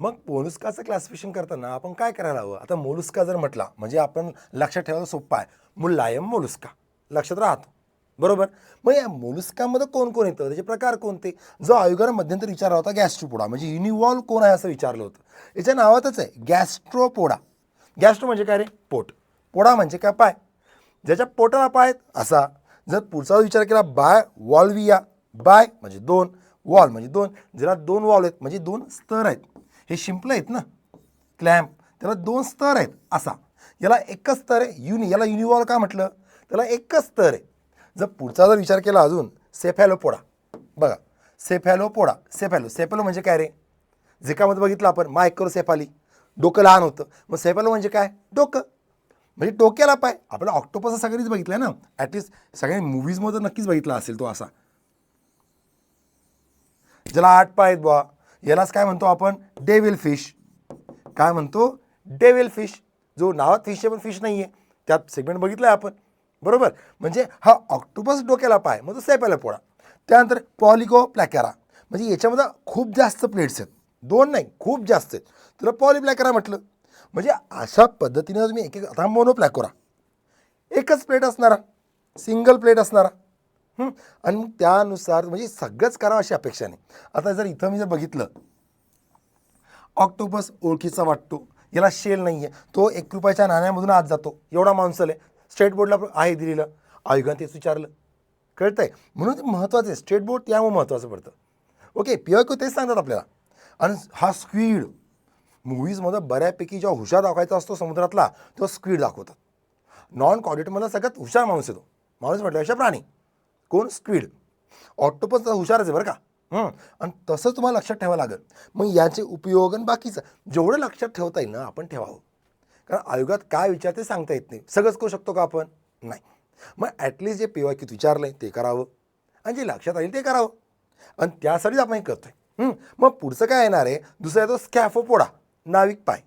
मग मोलुस्काचं क्लासिफिकेशन करताना आपण काय करायला हवं? आता मोलुस्का जर म्हटला म्हणजे आपण लक्षात ठेवायला सोपं आहे. मुलायम मोलुस्का. लक्षात राहतो. बरोबर? मग या मोलुस्कामध्ये कोण कोण येतं? त्याचे प्रकार कोणते? जो आयोगानं मध्यंतरी विचारला होता गॅस्ट्रोपोडा. म्हणजे युनिवॉल कोण आहे असं विचारलं होतं. याच्या नावातच आहे गॅस्ट्रोपोडा. गॅस्ट्रो म्हणजे काय रे? पोट. पोडा म्हणजे काय? पाय. ज्याच्या पोटाला पाय आहेत असा. जर पुढचा विचार केला बाय वॉल्विया बाय म्हणजे दोन. वॉल म्हणजे दोन. ज्याला दोन वॉल आहेत म्हणजे दोन स्तर आहेत. हे शिंपलं आहेत ना? क्लॅम्प त्याला दोन स्तर आहेत असा. याला एकच स्तर आहे युनि याला युनिवॉल का म्हटलं? त्याला एकच स्तर आहे. जर पुढचा जर विचार केला अजून सेफॅलोपोडा बघा सेफॅलोपोडा सेफॅलो सेफॅलो म्हणजे काय रे? झिकामध्ये बघितलं आपण मायक्रोसेफाली डोकं लहान होतं. मग सेफॅलो म्हणजे काय? डोकं. म्हणजे डोक्याला पाय. आपला ऑक्टोपस सगळीच बघितलं आहे ना ॲटलिस्ट सगळ्या मूवीजमध्ये नक्कीच बघितला असेल तो असा. ज्याला आठ पाय आहेत बुवा. यालाच काय म्हणतो आपण? डेविल फिश काय म्हणतो? डेविल फिश जो नावात फिश आहे पण फिश नाही आहे त्यात सेगमेंट बघितलं आहे आपण. बरोबर? म्हणजे हा ऑक्टोपस डोक्याला पाय मग तो सेपायला पोळा. त्यानंतर पॉलिगो प्लॅकॅरा म्हणजे याच्यामध्ये खूप जास्त प्लेट्स आहेत. दोन नाही खूप जास्त आहेत. तुला पॉलिप्लॅकॅरा म्हटलं. म्हणजे अशा पद्धतीनं तुम्ही एक एक आता मोनोप्लॅकोरा एकच प्लेट असणारा. सिंगल प्लेट असणारा. आणि मग त्यानुसार म्हणजे सगळंच करावं अशी अपेक्षा नाही. आता जर इथं मी जर बघितलं ऑक्टोपस ओळखीचा वाटतो. याला शेल नाही आहे तो एक रुपयाच्या नाण्यामधून आत जातो. एवढा माणसाल. आहे स्टेट बोर्डला आहे दिलेलं. आयोगाने तेच विचारलं. कळतं आहे म्हणून ते महत्त्वाचं आहे. स्टेट बोर्ड त्यामुळे महत्त्वाचं पडतं. ओके पिओ तेच सांगतात आपल्याला. आणि हा स्क्वीड. मूवीजमध्ये बऱ्यापैकी जेव्हा हुशार दाखवायचा असतो समुद्रातला तेव्हा स्क्वीड दाखवतात. नॉन कॉर्डिनेटमधला सगळ्यात हुशार माणूस येतो माणूस म्हटलं अशा प्राणी. कोण? स्क्वीड. ऑक्टोपस हुशारच आहे बरं का. आणि तसं तुम्हाला लक्षात ठेवावं लागेल. मग याचे उपयोग आणि बाकीचं जेवढं लक्षात ठेवता येईल ना आपण ठेवावं. कारण आयोगात काय विचार ते सांगता येत नाही. सगळंच करू शकतो का आपण? नाही. मग ॲटलिस्ट जे पेवाकीत विचारलं आहे ते करावं. आणि जे लक्षात राहील ते करावं. आणि त्यासाठीच आपण हे करतोय. मग पुढचं काय येणार आहे? दुसरा येतो स्कॅफोपोडा नाविक पाय.